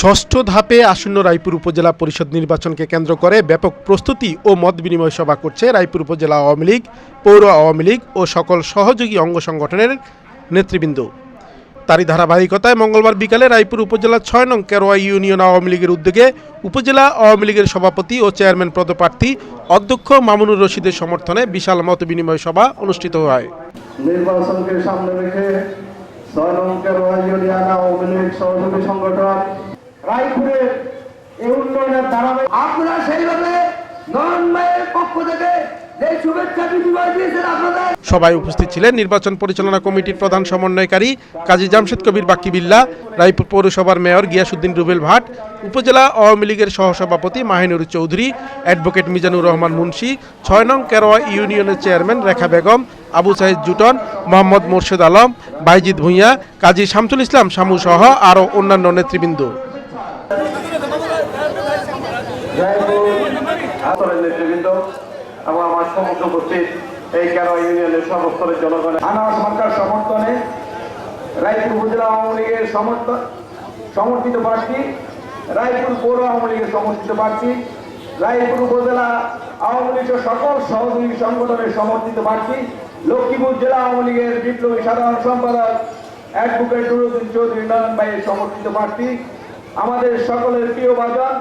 ষষ্ঠ ধাপে আসন্ন রায়পুর উপজেলা পরিষদ নির্বাচনকে কেন্দ্র করে ব্যাপক প্রস্তুতি ও মত বিনিময় সভা করছে রায়পুর উপজেলা আওয়ামী লীগ, পৌর আওয়ামী লীগ ও সকল সহযোগী অঙ্গ সংগঠনের নেতৃবৃন্দ। তারই ধারাবাহিকতায় মঙ্গলবার বিকালে রায়পুর উপজেলা ছয় নং কেরোয়া ইউনিয়ন আওয়ামী লীগের উদ্যোগে উপজেলা আওয়ামী লীগের সভাপতি ও চেয়ারম্যান পদপ্রার্থী অধ্যক্ষ মামুনুর রশিদের সমর্থনে বিশাল মত বিনিময় সভা অনুষ্ঠিত হয়। নির্বাচনকে সামনে রেখে ছয় নঙ্কের ইউনিয়ন সহযোগী সংগঠন রায়পুরের এই উন্নয়নের ধারাবাহিক আপনারা সেইভাবে নয়ন পক্ষ থেকে যে শুভেচ্ছা বিনিময় দিয়েছেন আপনাদের সবাই উপস্থিত ছিলেন নির্বাচন পরিচালনা কমিটির প্রধান সমন্বয়কারী কাজী জামশেদ কবির বাকিবিল্লা রায়পুর পৌরসভার মেয়র গিয়াসুদ্দিন রুবেল ভাট, উপজেলা আওয়ামী লীগের সহসভাপতি মাহিনুর চৌধুরী, অ্যাডভোকেট মিজানুর রহমান মুন্সি, ছয় নং কেরোয়া ইউনিয়নের চেয়ারম্যান রেখা বেগম, আবু সাইদ জুটন, মোহাম্মদ মোর্শেদ আলম, বাইজিদ ভূঁইয়া, কাজী শামসুল ইসলাম শামু সহ আরও অন্যান্য নেতৃবৃন্দ। আমার সমস্ত উপস্থিত এই কেন ইউনিয়নের সর্বস্তরের জনগণের আনা সরকার সমর্থনে রায়পুর উপজেলা আওয়ামী লীগের সমর্থন সমর্থিত প্রার্থী, রায়পুর পৌর আওয়ামী লীগের সমর্থিত প্রার্থী, রায়পুর উপজেলা আওয়ামী লীগের সকল সহযোগী সংগঠনের সমর্থিত প্রার্থী, লক্ষ্মীপুর জেলা আওয়ামী লীগের বিপ্লবী সাধারণ সম্পাদক অ্যাডভোকেট নুরুদ্দিন চৌধুরী নয়ন ভাইয়ের সমর্থিত প্রার্থী, আমাদের সকলের প্রিয় বাজার